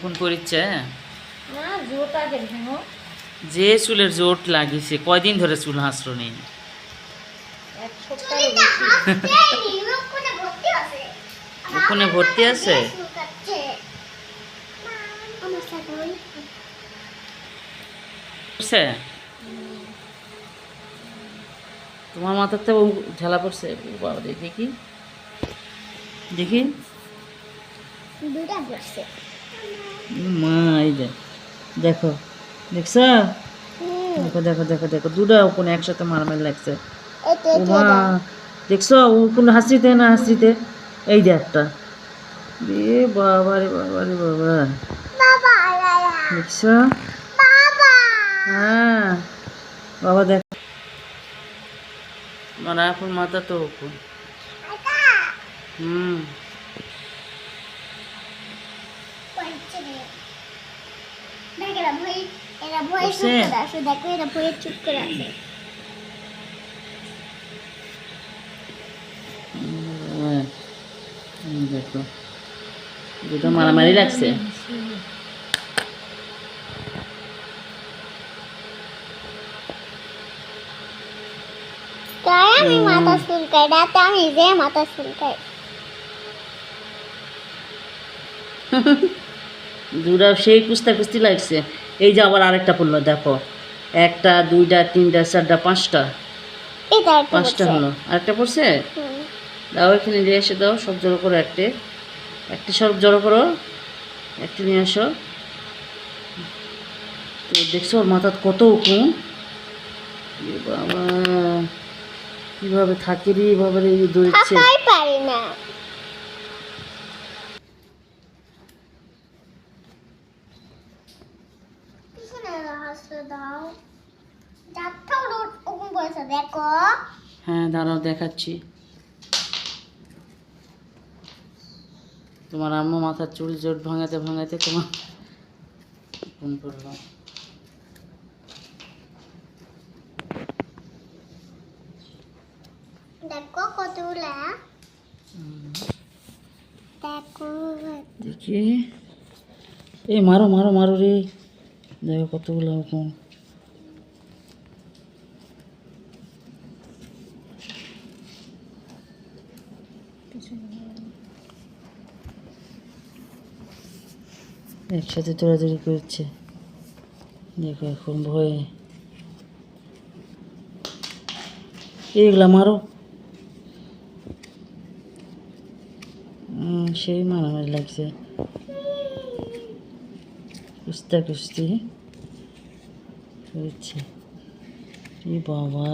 উকুন করিচ্ছে না জোটা কেন ভেঙো যে চুলের জোট লাগিয়েছে কয়দিন ধরে চুল হাসলো নেই। রক্ষণে ভর্তি আছে? তোমার মাথাতে ও ঝালা পড়ছে বাবা দেখি। দেখি। দুটা উম, মা এই যে দেখো দেখছ? দেখো দেখো দেখো দেখো দুটা কোন একসাথে মারামারি লাগছে। মা দেখছ? ও কোন হাসিতে না হাসিতে? এই যে একটা। রে বাবা রে বাবা রে বাবা। দেখছ? হ্যাঁ বাবা দেখ। মানে এখন মাথা তো হুম পড়ছে রে দেখ এরা ভয় এরা ভয়? চুপ করে আসে দেখো এরা ভয়ে চুপ করে। এই দেখো দুটো মারামারি লাগছে আমি মাথা চুলকাই রাতে আমি যে মাথা চুলকাই দুটা সেই কুস্তা কুস্তি লাগছে। এই যে আবার আরেকটা পড়ল দেখো। একটা দুইটা তিনটা চারটা পাঁচটা। পাঁচটা হলো। আরেকটা পড়ছে? দাও এখানে নিয়ে এসে দাও সব জড়ো করো একটি। একটি সব জড়ো করো। একটি নিয়ে আসো। তো দেখছ ওর মাথার কত উকুন? বাবা কীভাবে থাকে রে এভাবে দৌড়ছে থাকাই পারি না পিছনে হাসতে দাও যাত্রা ওরকম করেছে দেখো হ্যাঁ দাঁড়াও দেখাচ্ছি। তোমার আম্মু মাথার চুল জোট ভাঙাতে ভাঙাতে তোমার ফোন করলাম দেখো কতগুলা। দেখো। এই মারো মারো মারো রে। দেখো কতগুলো একসাথে দৌড়াদৌড়ি করছে। দেখো এখন ভয়ে। এগুলা মারো। সেই মারামারি লাগছে। কুস্তা কুস্তি। হচ্ছে এ বাবা।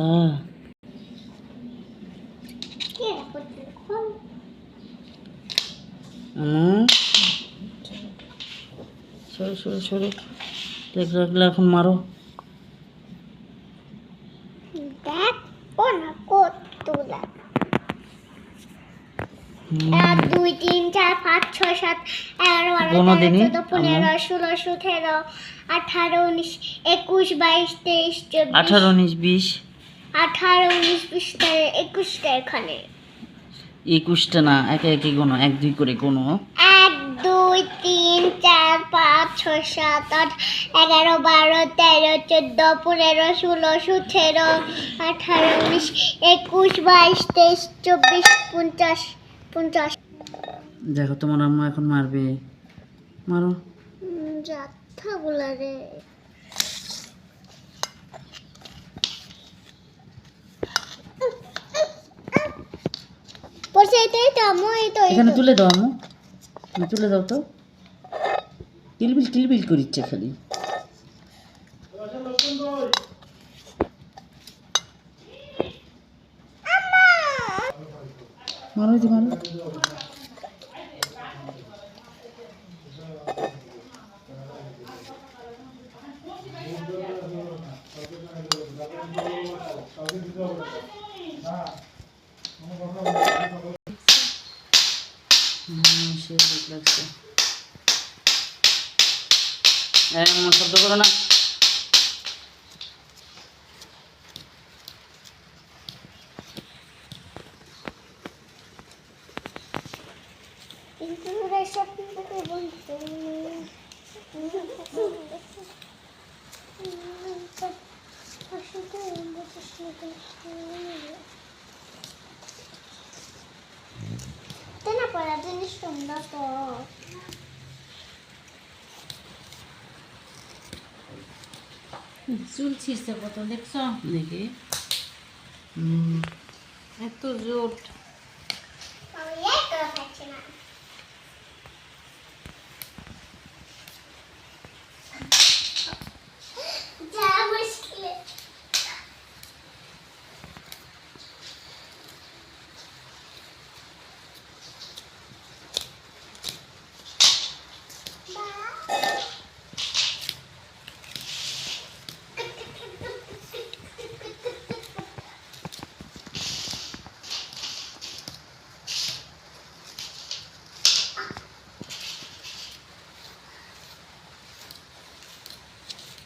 আমার? সরে সরে। দেখ রাখলে এখন মারো। দেখ ও না কতগুলা এক দুই তিন চার পাঁচ ছয় সাত এগারো বারো তেরো চোদ্দ পনেরো ষোলো সতেরো আঠারো উনিশ একুশ বাইশ তেইশ চব্বিশ। আঠারো উনিশ বিশ। আঠারো উনিশ একুশটা এখানে। একুশটা না একে একে কোনো এক দুই করে কোনো দুই তিন চার পাঁচ ছয় সাত আট এগারো বারো তেরো চোদ্দ পনেরো ষোলো সতেরো আঠারো উনিশ একুশ বাইশ তেইশ চব্বিশ পঞ্চাশ পঞ্চাশ। দেখো তোমার আম্মা এখন মারবে। মারো। যাত্রাগুলা রে। পড়ছে এটাই তো আম্মু এই তো এখানে তুলে দাও আম্মু। তুলে দাও তো। কিলবিল কিলবিল করিচ্ছে খালি। আম্মু, শব্দ করো না। কিন্তু এসব কিন্তু বলছে না পড়া জিনিস তোমরা তো চুল ছিঁড়ছে কত দেখছ? নাকি এত জোট আমি এই করে খাচ্ছি না যা মুশকিল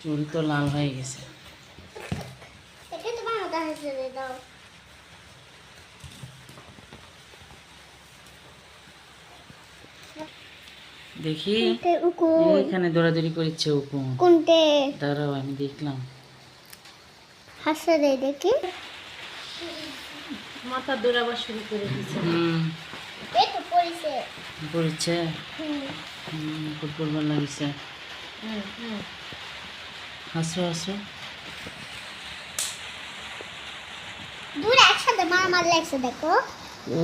চুল তো লাল হয়ে গেছে। দেখি। এখানে দৌড়াদৌড়ি করছে উকুন। কোনটে? দাঁড়াও আমি দেখলাম। হাসে দে দেখি। মাথা দৌড়াবার শুরু করে দিছে হুম। এই তো পড়িছে। পড়ছে? হুম। ফুটবল ভালো লাগছে। হুম হুম। হাসো হাসো দূরে একসাথে মার মার লাগছে দেখো। ও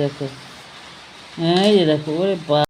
দেখো। এই দেখো ওরে বা